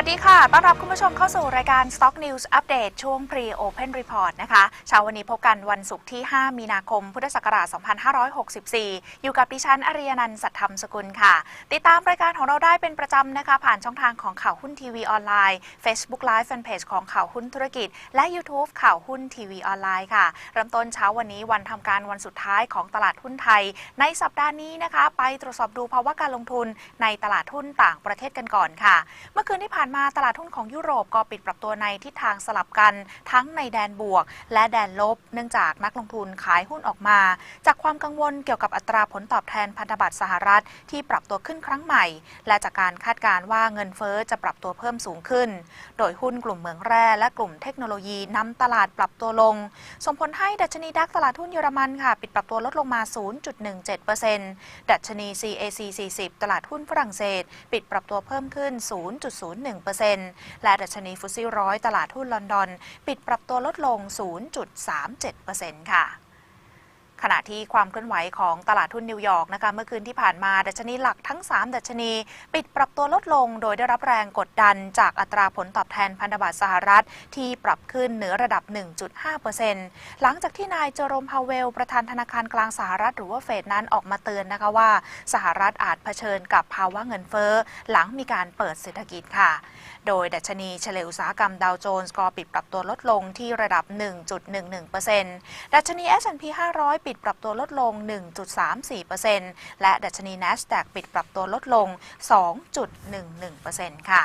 วัสดีค่ะ ต้อนรับคุณผู้ชมเข้าสู่รายการ Stock News Update ช่วง Pre Open Report นะคะ เช้าวันนี้พบกันวันศุกร์ที่ 5 มีนาคม พุทธศักราช 2564 อยู่กับดิฉัน อริยนันท์สัตธรรมสกุลค่ะ ติดตามรายการของเราได้เป็นประจำนะคะ ผ่านช่องทางของข่าวหุ้นทีวีออนไลน์ Facebook Live Fanpage ของข่าวหุ้นธุรกิจ และ YouTube ข่าวหุ้นทีวีออนไลน์ค่ะ เริ่มต้นเช้าวันนี้วันทำการวันสุดท้ายของตลาดหุ้นไทย ในสัปดาห์นี้นะคะ ไปตรวจสอบดูภาวะการลงทุนในตลาดหุ้นต่างประเทศกันก่อนค่ะ เมื่อคืนที่ผ่านมาตลาดหุ้นของยุโรปก็ปิดปรับตัวในทิศทางสลับกันทั้งในแดนบวก และแดนลบ เนื่องจากนักลงทุนขายหุ้นออกมา จากความกังวลเกี่ยวกับอัตราผลตอบแทนพันธบัตรสหรัฐที่ปรับตัวขึ้นครั้งใหม่ และจากการคาดการณ์ว่าเงินเฟ้อจะปรับตัวเพิ่มสูงขึ้น โดยหุ้นกลุ่มเหมืองแร่และกลุ่มเทคโนโลยีนำตลาดปรับตัวลง ส่งผลให้ดัชนีดัคตลาดหุ้นเยอรมันค่ะ ปิดปรับตัวลดลงมา 0.17%ดัชนี CAC 40 ตลาดหุ้นฝรั่งเศส ปิดปรับตัวเพิ่มขึ้น 0.01%และดัชนีฟุตซี่ร้อยตลาดหุ้นลอนดอน ปิดปรับตัวลดลง 0.37%ค่ะ ขณะที่ความเคลื่อนไหวของตลาดหุ้นนิวยอร์กนะคะเมื่อคืนที่ผ่านมาดัชนีหลักทั้ง 3 ดัชนี ปิดปรับตัวลดลง โดยได้รับแรงกดดันจากอัตราผลตอบแทนพันธบัตรสหรัฐ ที่ปรับขึ้นเหนือระดับ 1.5%หลังจากที่นายเจอโรมพาวเวล ประธานธนาคารกลางสหรัฐหรือว่าเฟดนั้นออกมาเตือนนะคะว่า สหรัฐอาจเผชิญกับภาวะเงินเฟ้อหลังมีการเปิดเศรษฐกิจค่ะ โดยดัชนีเฉลี่ยอุตสาหกรรมดาวโจนส์ก็ปิดปรับตัวลดลงที่ระดับ 1.11%ดัชนี S&P 500ปิดปรับตัวลดลง 1.34%และดัชนี NASDAQ ปิดปรับตัวลดลง 2.11%ค่ะ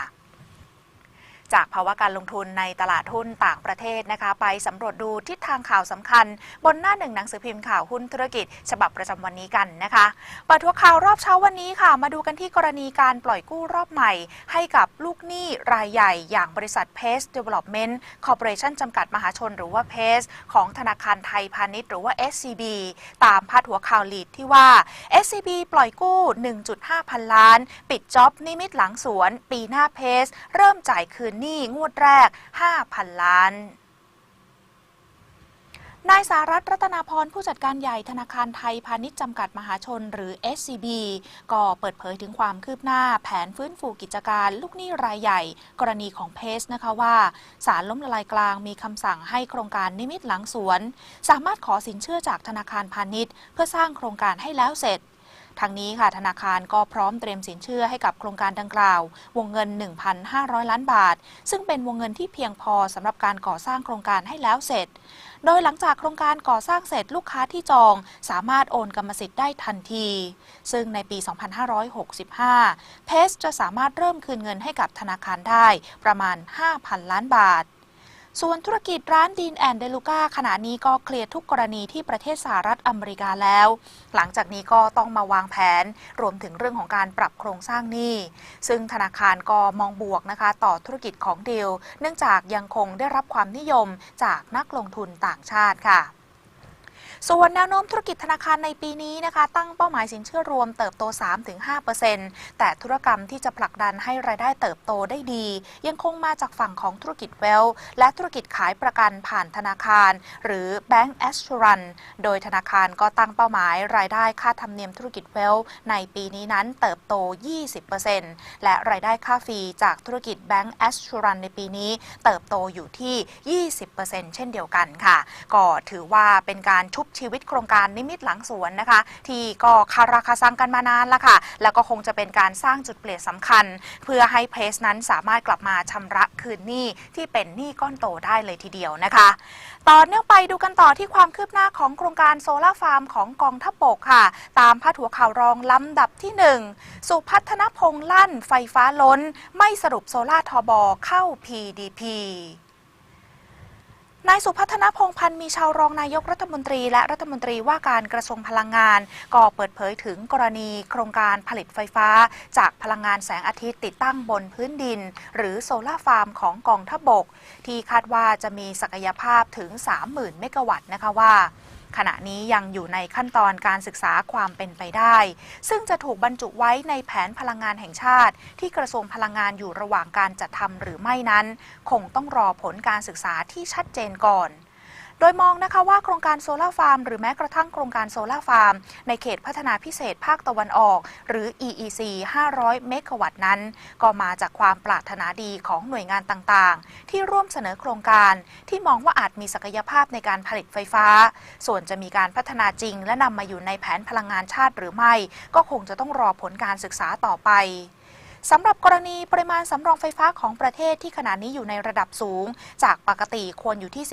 จากภาวะการลงทุนในตลาดหุ้นต่างประเทศนะคะ ไปสำรวจดูทิศทางข่าวสำคัญ บนหน้าหนึ่งหนังสือพิมพ์ข่าวหุ้นธุรกิจ ฉบับประจำวันนี้กันนะคะเปิดทัวข่าวรอบเช้าวันนี้ค่ะ มาดูกันที่กรณีการปล่อยกู้รอบใหม่ ให้กับลูกหนี้รายใหญ่ อย่างบริษัท Pace Development Corporation จำกัดมหาชน หรือว่า Pace ของธนาคารไทยพาณิชย์หรือว่า SCB ตามพาดหัวข่าวลีดที่ว่า SCB ปล่อยกู้ 1.5 พันล้าน ปิดจ็อบนิมิตหลังสวน ปีหน้า Pace เริ่มจ่ายคืนหนี้งวดแรก 5,000 ล้านนายสารัตรัตนาพรผู้จัดการใหญ่ธนาคารไทยพาณิชย์จำกัดมหาชนหรือ SCB ก็เปิดเผยถึงความคืบหน้าแผนฟื้นฟูกิจการลูกหนี้รายใหญ่ กรณีของเพสนะคะว่าศาลล้มละลายกลางมีคำสั่งให้โครงการนิมิตหลังสวน สามารถขอสินเชื่อจากธนาคารพาณิชย์ เพื่อสร้างโครงการให้แล้วเสร็จ ทางนี้ค่ะธนาคารก็พร้อมเตรียมสินเชื่อให้กับโครงการดังกล่าว วงเงิน 1,500 ล้านบาท ซึ่งเป็นวงเงินที่เพียงพอสำหรับการก่อสร้างโครงการให้แล้วเสร็จ โดยหลังจากโครงการก่อสร้างเสร็จลูกค้าที่จอง สามารถโอนกรรมสิทธิ์ได้ทันที ซึ่งในปี 2565 เพสจะสามารถเริ่มคืนเงินให้กับธนาคารได้ประมาณ 5,000 ล้านบาท ส่วนธุรกิจร้านดีนแอนเดลูก้าขณะนี้ก็เคลียร์ทุกกรณีที่ประเทศสหรัฐอเมริกาแล้ว หลังจากนี้ก็ต้องมาวางแผน รวมถึงเรื่องของการปรับโครงสร้างหนี้ ซึ่งธนาคารก็มองบวกนะคะ ต่อธุรกิจของดิลเนื่องจากยังคงได้รับความนิยมจากนักลงทุนต่างชาติค่ะ ส่วนแนวโน้มธุรกิจธนาคารในปีนี้นะคะตั้งเป้าหมายสินเชื่อรวมเติบโต 3-5%แต่ธุรกรรมที่จะผลักดันให้รายได้เติบโตได้ดี ยังคงมาจากฝั่งของธุรกิจเวล และธุรกิจขายประกันผ่านธนาคาร หรือ Bank Assurance โดยธนาคารก็ตั้งเป้าหมายรายได้ค่าธรรมเนียมธุรกิจเวล ในปีนี้นั้นเติบโต 20%และรายได้ค่าฟรีจากธุรกิจ Bank Assurance ในปีนี้ เติบโตอยู่ที่ 20%เช่นเดียวกันค่ะ ก็ถือว่าเป็นการชุบชีวิตโครงการนิมิตหลังสวนนะคะ ที่ก็คาราคาซังกันมานานแล้วค่ะ แล้วก็คงจะเป็นการสร้างจุดเปลี่ยนสำคัญ เพื่อให้เพสนั้นสามารถกลับมาชำระคืนหนี้ที่เป็นหนี้ก้อนโตได้เลยทีเดียวนะคะ ต่อเนื่องไปดูกันต่อที่ความคืบหน้าของโครงการโซลาร์ฟาร์มของกองทัพบกค่ะ ตามพาดหัวข่าวรองลำดับที่ 1 สุพัฒนพงษ์ลั่น ไฟฟ้าล้น ไม่สรุปโซลาร์ทอบอเข้า PDP นายสุพัฒนพงพันธ์มีชาวรองนายกรัฐมนตรี และรัฐมนตรีว่าการกระทรวงพลังงาน ก็เปิดเผยถึงกรณีโครงการผลิตไฟฟ้า จากพลังงานแสงอาทิตย์ติดตั้งบนพื้นดิน หรือโซลาฟาร์มของกองทัพบกที่คาดว่าจะมีศักยภาพถึง 30,000 เมกะวัตต์นะคะว่า ขณะนี้ยังอยู่ในขั้นตอนการศึกษาความเป็นไปได้ ซึ่งจะถูกบรรจุไว้ในแผนพลังงานแห่งชาติ ที่กระทรวงพลังงานอยู่ระหว่างการจัดทำหรือไม่นั้น คงต้องรอผลการศึกษาที่ชัดเจนก่อน ดยมองนะคะว่าโครงการโซลาฟาร์มหรือแม้กระทั่งโครงการโซลาฟาร์มในเขตพัฒนาพิเศษภาคตะวันออก หรือ EEC 500 เมกะวัตต์นั้น ก็มาจากความปรารถนาดีของหน่วยงานต่างๆ ที่ร่วมเสนอโครงการที่มองว่าอาจมีศักยภาพในการผลิตไฟฟ้า ส่วนจะมีการพัฒนาจริง และนำมาอยู่ในแผนพลังงานชาติหรือไม่ ก็คงจะต้องรอผลการศึกษาต่อไป สำหรับกรณีปริมาณสำรองไฟฟ้าของประเทศที่ขณะนี้อยู่ในระดับสูง จากปกติควรอยู่ที่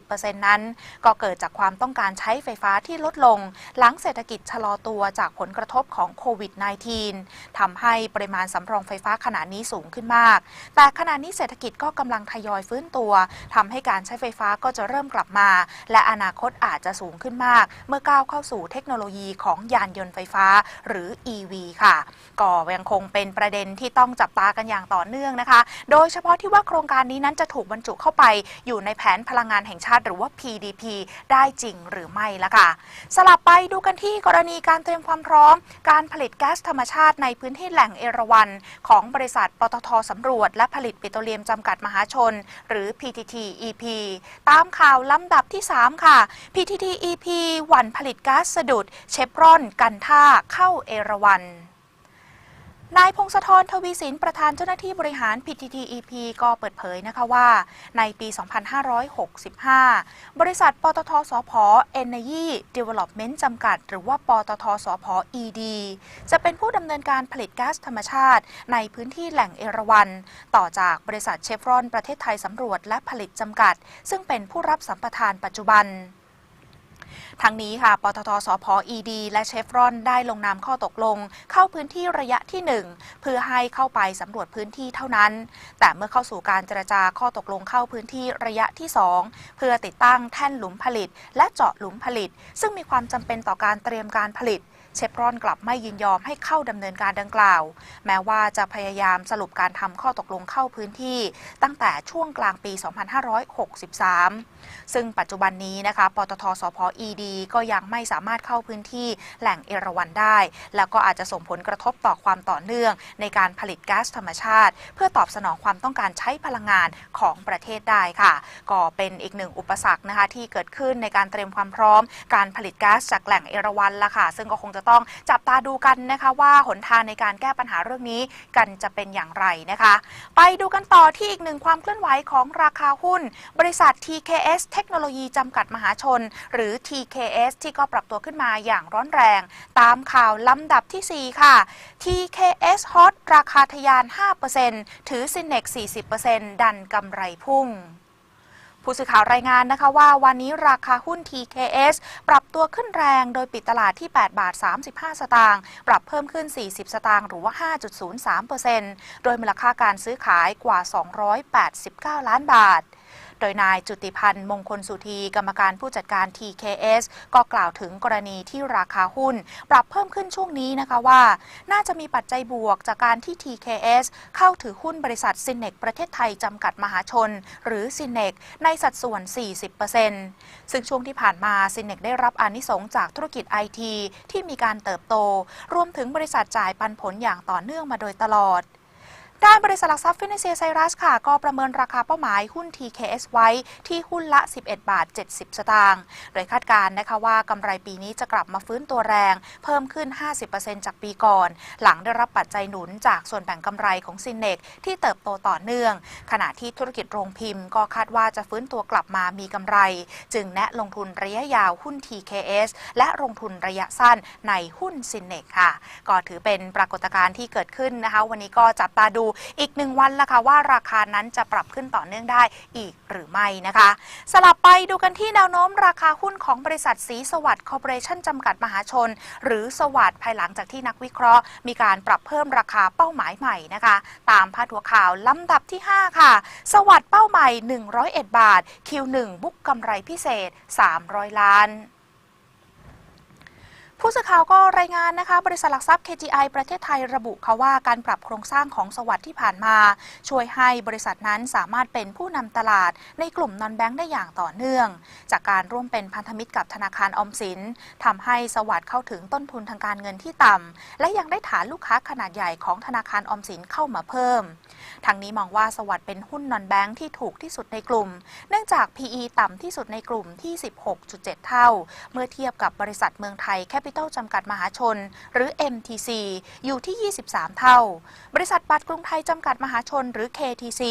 15-20%นั้น ก็เกิดจากความต้องการใช้ไฟฟ้าที่ลดลง หลังเศรษฐกิจชะลอตัวจากผลกระทบของโควิด -19 ทำให้ปริมาณสำรองไฟฟ้าขณะนี้สูงขึ้นมาก แต่ขณะนี้เศรษฐกิจก็กำลังทยอยฟื้นตัวทำให้การใช้ไฟฟ้าก็จะเริ่มกลับมา และอนาคตอาจจะสูงขึ้นมาก เมื่อก้าวเข้าสู่เทคโนโลยีของยานยนต์ไฟฟ้า หรือ EV ค่ะ ก็ยังคงเป็นประเด็นที่ต้องจับตากันอย่างต่อเนื่องนะคะ โดยเฉพาะที่ว่าโครงการนี้นั้นจะถูกบรรจุเข้าไปอยู่ในแผนพลังงานแห่งชาติหรือว่า PDP ได้จริงหรือไม่ละค่ะ สลับไปดูกันที่กรณีการเตรียมความพร้อม การผลิตแก๊สธรรมชาติในพื้นที่แหล่งเอราวัณของบริษัทปตทสำรวจ และผลิตปิโตรเลียมจำกัดมหาชน หรือ PTT EP ตามข่าวลำดับที่ 3 ค่ะ PTT EP หวันผลิตก๊าซสะดุด เชฟรอน กันท่าเข้าเอราวัณ นายพงศธรทวีสินประธานเจ้าหน้าที่บริหาร PTTEP ก็เปิดเผยนะคะว่า ในปี 2565 บริษัท ปตทสพ Energy Development จำกัด หรือว่า ปตทสพ ED จะเป็นผู้ดำเนินการผลิตก๊าซธรรมชาติ ในพื้นที่แหล่งเอราวัณต่อจากบริษัทเชฟรอนประเทศไทยสำรวจและผลิตจำกัด ซึ่งเป็นผู้รับสัมปทานปัจจุบัน ทั้งนี้ค่ะ ปตทสพ ED และเชฟรอนได้ลงนามข้อตกลง เข้าพื้นที่ระยะที่ 1 เพื่อให้เข้าไปสำรวจพื้นที่เท่านั้น แต่เมื่อเข้าสู่การเจรจาข้อตกลงเข้าพื้นที่ระยะที่ 2 เพื่อติดตั้งแท่นหลุมผลิต และเจาะหลุมผลิต ซึ่งมีความจำเป็นต่อการเตรียมการผลิต เชฟรอนกลับไม่ยินยอมให้เข้าดำเนินการดังกล่าว แม้ว่าจะพยายามสรุปการทำข้อตกลงเข้าพื้นที่ ตั้งแต่ช่วงกลางปี 2563 ซึ่งปัจจุบันนี้นะคะปตทสพ ED ก็ยังไม่สามารถเข้าพื้นที่แหล่งเอราวัณได้ แล้วก็อาจจะส่งผลกระทบต่อความต่อเนื่องในการผลิตก๊าซธรรมชาติ เพื่อตอบสนองความต้องการใช้พลังงานของประเทศได้ค่ะ ก็เป็นอีกหนึ่งอุปสรรคนะคะที่เกิดขึ้นในการเตรียมความพร้อม การผลิตก๊าซจากแหล่งเอราวัณละค่ะ ซึ่งก็คงจะต้องจับตาดูกันนะคะว่าหนทางในการแก้ปัญหาเรื่องนี้กันจะเป็นอย่างไรนะคะ ไปดูกันต่อที่อีกหนึ่งความเคลื่อนไหวของราคาหุ้น บริษัท TKS เทคโนโลยีจำกัดมหาชน หรือ TKS ที่ก็ปรับตัวขึ้นมาอย่างร้อนแรง ตามข่าวลำดับทีสี่4 ค่ะ TKS Hot ราคาทะยาน 5%ถือ Sinex 40%ดันกำไรพุ่ง ผู้สื่อข่าวรายงานนะคะว่าวันนี้ราคาหุ้น TKS ปรับตัวขึ้นแรงโดยปิดตลาดที่ 8 บาท 35 สตางค์ปรับเพิ่มขึ้น 40 สตางค์หรือว่า 5.03%โดยมูลค่าการซื้อขายกว่า 289 ล้านบาท โดยนายจุติพันธ์มงคลสุธีกรรมการผู้จัดการ TKS ก็กล่าวถึงกรณีที่ราคาหุ้น ปรับเพิ่มขึ้นช่วงนี้นะคะว่า น่าจะมีปัจจัยบวกจากการที่ TKS เข้าถือหุ้นบริษัทซินเนกประเทศไทยจำกัดมหาชน หรือซินเนกในสัดส่วน 40%ซึ่งช่วงที่ผ่านมาซินเนกได้รับอานิสงส์จากธุรกิจไอทีที่มีการเติบโต รวมถึงบริษัทจ่ายปันผลอย่างต่อเนื่องมาโดยตลอด ด้านบริษัทหลักทรัพย์ฟินแลนเซียไซรัสค่ะ ก็ประเมินราคาเป้าหมายหุ้น TKS ไว้ที่หุ้นละ 11 บาท 70 สตางค์โดยคาดการณ์นะคะว่ากำไรปีนี้จะกลับมาฟื้นตัวแรง เพิ่มขึ้น 50%จากปีก่อน หลังได้รับปัจจัยหนุนจากส่วนแบ่งกำไรของซินเนกที่เติบโตต่อเนื่อง ขณะที่ธุรกิจโรงพิมพ์ก็คาดว่าจะฟื้นตัวกลับมามีกำไร จึงแนะลงทุนระยะยาวหุ้น TKS และลงทุนระยะสั้นในหุ้นซินเนกค่ะ ก็ถือเป็นปรากฏการณ์ที่เกิดขึ้นนะคะ วันนี้ก็จับตาดูอีกหนึ่งวันละค่ะว่าราคานั้นจะปรับขึ้นต่อเนื่องได้อีกหรือไม่นะคะ สลับไปดูกันที่แนวโน้มราคาหุ้นของบริษัทสีสวัสดิ์คอร์ปอเรชั่นจำกัดมหาชน หรือสวัสดิ์ภายหลังจากที่นักวิเคราะห์ มีการปรับเพิ่มราคาเป้าหมายใหม่นะคะ ตามพาดหัวข่าวลำดับที่ 5 ค่ะ สวัสดิ์เป้าใหม่ 101 บาท Q1 บุกกำไรพิเศษ 300 ล้าน ผู้สื่อข่าวก็รายงานนะคะบริษัทหลักทรัพย์ KGI ประเทศไทยระบุค่ะว่าการปรับโครงสร้างของสวัสด์ที่ผ่านมา ช่วยให้บริษัทนั้นสามารถเป็นผู้นำตลาด ในกลุ่มนอนแบงค์ได้อย่างต่อเนื่อง จากการร่วมเป็นพันธมิตรกับธนาคารออมสินทำให้สวัสด์เข้าถึงต้นทุนทางการเงินที่ต่ำและยังได้ฐานลูกค้าขนาดใหญ่ของธนาคารออมสินเข้ามาเพิ่มทางนี้มองว่าสวัสด์เป็นหุ้นนอนแบงค์ที่ถูกที่สุดในกลุ่ม เนื่องจาก PE ต่ำที่สุดในกลุ่มที่ 16.7 เท่า เมื่อเทียบกับบริษัทเมืองไทยแคปิตอลจำกัดมหาชน หรือ MTC อยู่ที่ 23 เท่า บริษัทบัตรกรุงไทยจำกัดมหาชน หรือ KTC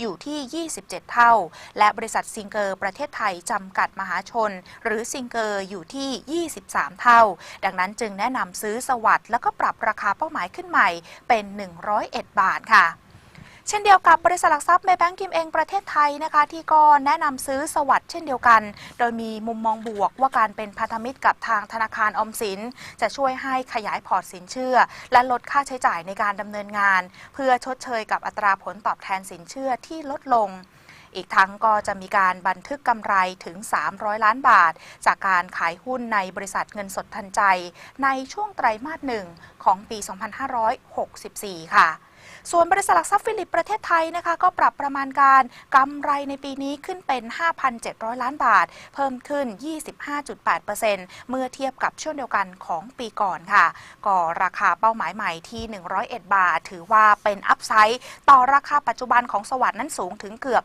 อยู่ที่ 27 เท่า และบริษัทซิงเกอร์ประเทศไทยจำกัดมหาชน หรือซิงเกอร์อยู่ที่ 23 เท่า ดังนั้นจึงแนะนำซื้อสวัสด์แล้วก็ปรับราคาเป้าหมายขึ้นใหม่เป็น 101 บาทค่ะ เช่นเดียวกับบริษัทหลักทรัพย์เมย์แบงกิมเองประเทศไทยนะคะที่ก็แนะนำซื้อสวัสด์เช่นเดียวกัน โดยมีมุมมองบวกว่าการเป็นพันธมิตรกับทางธนาคารออมสิน จะช่วยให้ขยายพอร์ตสินเชื่อ และลดค่าใช้จ่ายในการดำเนินงาน เพื่อชดเชยกับอัตราผลตอบแทนสินเชื่อที่ลดลงอีกทั้งก็จะมีการบันทึกกำไรถึง 300 ล้านบาท จากการขายหุ้นในบริษัทเงินสดทันใจ ในช่วงไตรมาสหนึ่งของปี 2564 ค่ะ ส่วนบริษัทหลักทรัพย์ฟิลิปประเทศไทยนะคะก็ปรับประมาณการกำไรในปีนี้ขึ้นเป็น 5,700 ล้านบาท เพิ่มขึ้น 25.8%เมื่อเทียบกับช่วงเดียวกันของปีก่อนค่ะ ก็ราคาเป้าหมายใหม่ที่ 101 บาท ถือว่าเป็นอัพไซด์ต่อราคาปัจจุบันของสวัสด์นั้นสูงถึงเกือบ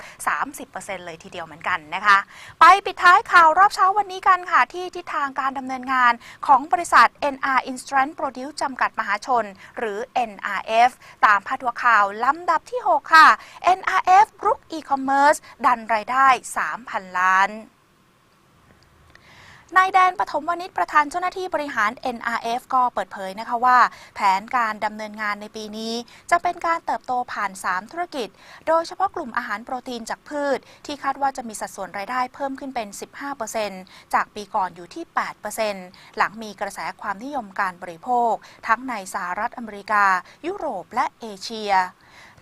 30%เลยทีเดียวเหมือนกันนะคะ ไปปิดท้ายข่าวรอบเช้าวันนี้กันค่ะ ที่ทิศทางการดำเนินงานของบริษัท NR Instrument Produce จำกัดมหาชน หรือ NRF ตามพาดหัวข่าวลำดับที่ 6 ค่ะ NRF รุก e-commerce ดันรายได้ 3,000 ล้าน นายแดนปฐมวณิชประธานเจ้าหน้าที่บริหาร NRF ก็เปิดเผยนะคะว่า แผนการดำเนินงานในปีนี้ จะเป็นการเติบโตผ่าน 3 ธุรกิจ โดยเฉพาะกลุ่มอาหารโปรตีนจากพืช ที่คาดว่าจะมีสัดส่วนรายได้เพิ่มขึ้นเป็น 15%จากปีก่อนอยู่ที่ 8%หลังมีกระแสความนิยมการบริโภค ทั้งในสหรัฐอเมริกา ยุโรปและเอเชีย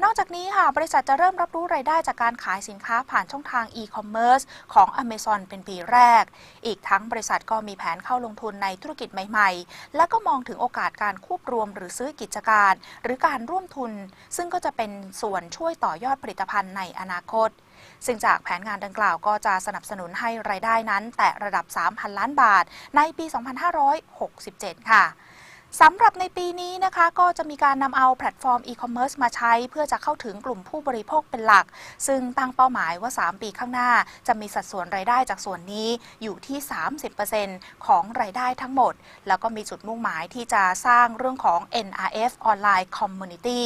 นอกจากนี้ค่ะ บริษัทจะเริ่มรับรู้รายได้จากการขายสินค้าผ่านช่องทางอีคอมเมิร์ซของ Amazon เป็นปีแรก อีกทั้งบริษัทก็มีแผนเข้าลงทุนในธุรกิจใหม่ ๆ และก็มองถึงโอกาสการควบรวมหรือซื้อกิจการ หรือการร่วมทุน ซึ่งก็จะเป็นส่วนช่วยต่อยอดผลิตภัณฑ์ในอนาคตซึ่งจากแผนงานดังกล่าวก็จะสนับสนุนให้รายได้นั้น แตะระดับ 3,000 ล้านบาทในปี 2567 ค่ะ สำหรับในปีนี้นะคะก็จะมีการนำเอาแพลตฟอร์มอีคอมเมิร์ซมาใช้ เพื่อจะเข้าถึงกลุ่มผู้บริโภคเป็นหลัก ซึ่งตั้งเป้าหมายว่า 3 ปีข้างหน้า จะมีสัดส่วนรายได้จากส่วนนี้อยู่ที่ 30%ของรายได้ทั้งหมด แล้วก็มีจุดมุ่งหมายที่จะสร้างเรื่องของ NRF Online Community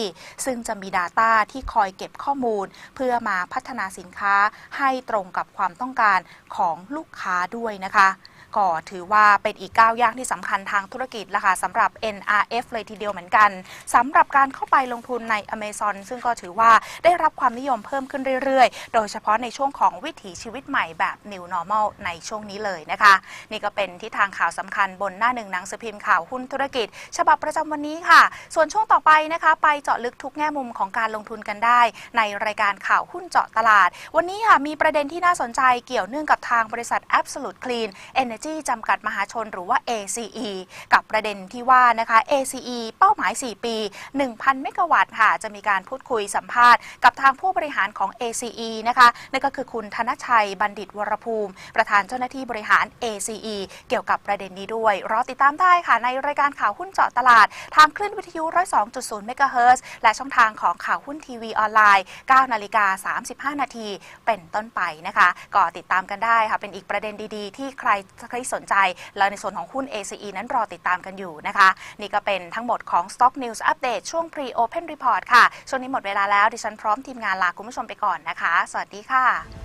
ซึ่งจะมี Data ที่คอยเก็บข้อมูล เพื่อมาพัฒนาสินค้าให้ตรงกับความต้องการของลูกค้าด้วยนะคะ ก็ถือว่าเป็นอีกก้าวย่างที่สำคัญทางธุรกิจละค่ะสำหรับ NRF เลยทีเดียวเหมือนกันสำหรับการเข้าไปลงทุนใน Amazon ซึ่งก็ถือว่าได้รับความนิยมเพิ่มขึ้นเรื่อยๆ โดยเฉพาะในช่วงของวิถีชีวิตใหม่แบบ New Normal ในช่วงนี้เลยนะคะ นี่ก็เป็นที่ทางข่าวสำคัญบนหน้าหนึ่งหนังสือพิมพ์ข่าวหุ้นธุรกิจ ฉบับประจำวันนี้ค่ะ ส่วนช่วงต่อไปนะคะ ไปเจาะลึกทุกแง่มุมของการลงทุนกันได้ ในรายการข่าวหุ้นเจาะตลาด วันนี้ค่ะมีประเด็นที่น่าสนใจเกี่ยวเนื่องกับทางบริษัท Absolute Clean Energy จำกัดมหาชนหรือว่า ACE กับประเด็นที่ว่านะคะ ACE เป้าหมาย 4 ปี 1,000 เมกะวัตต์ค่ะ จะมีการพูดคุยสัมภาษณ์กับทางผู้บริหารของ ACE นะคะนั่นก็คือคุณธนชัยบัณฑิตวรภูมิ ประธานเจ้าหน้าที่บริหาร ACE เกี่ยวกับประเด็นนี้ด้วย รอติดตามได้ค่ะในรายการข่าวหุ้นเจาะตลาด ทางคลื่นวิทยุ 102.0 เมกะเฮิรตซ์และช่องทางของข่าวหุ้นทีวีออนไลน์9นาฬิกา35 นาทีเป็นต้นไปนะคะ ก็ติดตามกันได้ค่ะ เป็นอีกประเด็นดีๆ ที่ใครใครสนใจ แล้วในส่วนของหุ้น ACE นั้นรอติดตามกันอยู่นะคะ นี่ก็เป็นทั้งหมดของ Stock News Update ช่วง Pre Open Report ค่ะ ช่วงนี้หมดเวลาแล้ว ดิฉันพร้อมทีมงานลาคุณผู้ชมไปก่อนนะคะ สวัสดีค่ะ